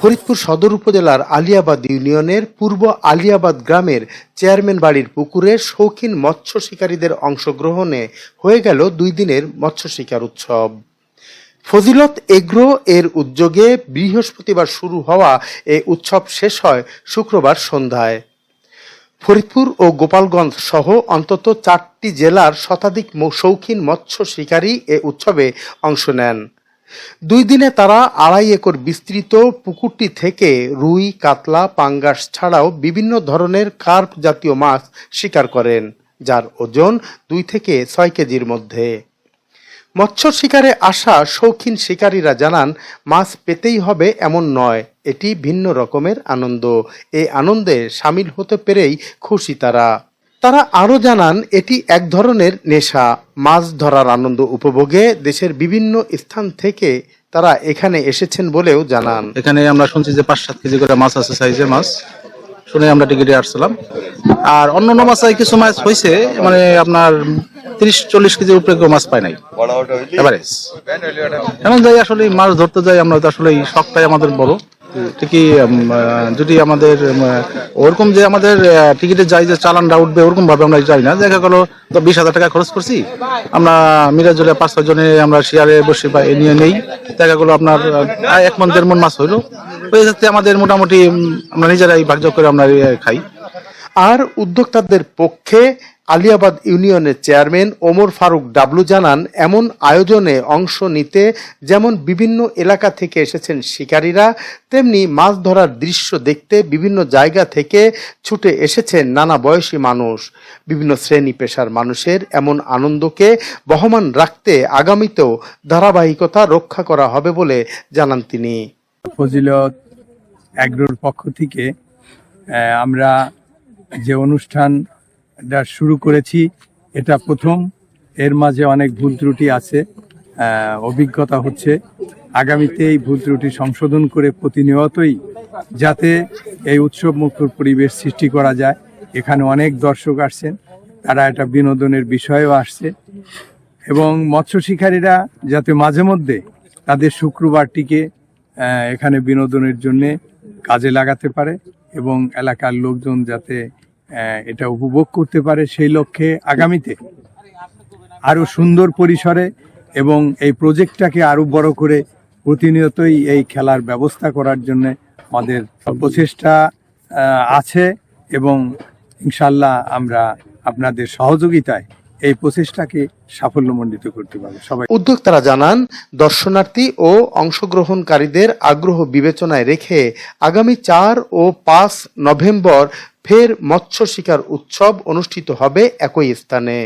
ফরিদপুর সদর উপজেলার আলিয়াবাদ ইউনিয়নের পূর্ব আলিয়াবাদ গ্রামের চেয়ারম্যান বাড়ির পুকুরে শৌখিন মৎস্য শিকারীদের অংশগ্রহণে হয়ে গেল দুই দিনের মৎস্য শিকার উৎসব। ফজিলত এগ্রো এর উদ্যোগে বৃহস্পতিবার শুরু হওয়া এই উৎসব শেষ হয় শুক্রবার সন্ধ্যায়। ফরিদপুর ও গোপালগঞ্জ সহ অন্তত চারটি জেলার শতাধিক শৌখিন মৎস্য শিকারী এ উৎসবে অংশ নেন। দুই দিনে তারা আড়াই একর বিস্তৃত পুকুরটি থেকে রুই, কাতলা, পাঙ্গাস ছাড়াও বিভিন্ন ধরনের কার্প জাতীয় মাছ শিকার করেন, যার ওজন দুই থেকে ছয় কেজির মধ্যে। মৎস্য শিকারে আসা শৌখিন শিকারীরা জানান, মাছ পেতেই হবে এমন নয়, এটি ভিন্ন রকমের আনন্দ। এই আনন্দে সামিল হতে পেরেই খুশি তারা। তারা আরও জানান এটি এক ধরনের নেশা। মাছ ধরার আনন্দ উপভোগে দেশের বিভিন্ন স্থান থেকে তারা এখানে এসেছেন বলেও জানান। এখানে আমরা শুনছি যে পাঁচ সাত কেজি করে মাছ আছে সাইজে মাছ। শুনে আমরা টিকিটে আসছিলাম। আর অন্য অন্য মাছ কিছু মাছ হয়েছে মানে আপনার তিরিশ চল্লিশ কেজির উপরে কেউ মাছ পায় নাই। এভারেজ এখন যাই আসলে মাছ ধরতে যাই আমরা তো আসলে এই শখটাই আমাদের বড়। উম, যদি আমাদের ওরকম যে আমাদের টিকিটে যাই যে চালানটা উঠবে ওরকম ভাবে আমরা যাই না। দেখা গেলো তো বিশ হাজার টাকা খরচ করছি। আমরা মিরাজলে পাঁচ ছয় জনে আমরা শেয়ারে বসে বা নিয়ে নেই। দেখা গেলো আপনার এক মন দেড় মন মাছ হইল। ওই যাতে আমাদের মোটামুটি আমরা নিজেরাই ভাগযোগ করে আমরা খাই। আর উদ্যোক্তাদের পক্ষে আলিয়াবাদ ইউনিয়নের চেয়ারম্যান ওমর ফারুক ডাবলু জানান, এমন আয়োজনে অংশ নিতে যেমন বিভিন্ন এলাকা থেকে এসেছেন শিকারীরা, তেমনি মাছ ধরার দৃশ্য দেখতে বিভিন্ন জায়গা থেকে ছুটে এসেছেন নানা বয়সী মানুষ। বিভিন্ন শ্রেণি পেশার মানুষের এমন আনন্দকে বহমান রাখতে আগামীতেও ধারাবাহিকতা রক্ষা করা হবে বলে জানান তিনি। ফজিলত পক্ষ থেকে আমরা যে অনুষ্ঠানটা শুরু করেছি, এটা প্রথম। এর মাঝে অনেক ভুল ত্রুটি আছে অভিজ্ঞতা হচ্ছে। আগামীতে এই ভুল ত্রুটি সংশোধন করে প্রতিনিয়তই যাতে এই উৎসব পরিবেশ সৃষ্টি করা যায়। এখানে অনেক দর্শক আসছেন, তারা এটা বিনোদনের বিষয়েও আসছে। এবং মৎস্য শিকারীরা যাতে মাঝে মধ্যে তাদের শুক্রবারটিকে এখানে বিনোদনের জন্যে কাজে লাগাতে পারে এবং এলাকার লোকজন যাতে এটা উপভোগ করতে পারে সেই লক্ষ্যে আগামীতে। আরও সুন্দর পরিসরে এবং এই প্রজেক্টটাকে আরও বড় করে প্রতিনিয়তই এই খেলার ব্যবস্থা করার জন্য আমাদের প্রচেষ্টা আছে এবং ইনশাল্লাহ আমরা আপনাদের সহযোগিতায় এই প্রচেষ্টাকে সাফল্যমণ্ডিত করতে পারব। সবাই উদ্যোক্তারা জানান, দর্শনার্থী ও অংশগ্রহণকারীদের আগ্রহ বিবেচনায় রেখে আগামী চার ও পাঁচ নভেম্বর ফের মৎস্য শিকার উৎসব অনুষ্ঠিত হবে একই স্থানে।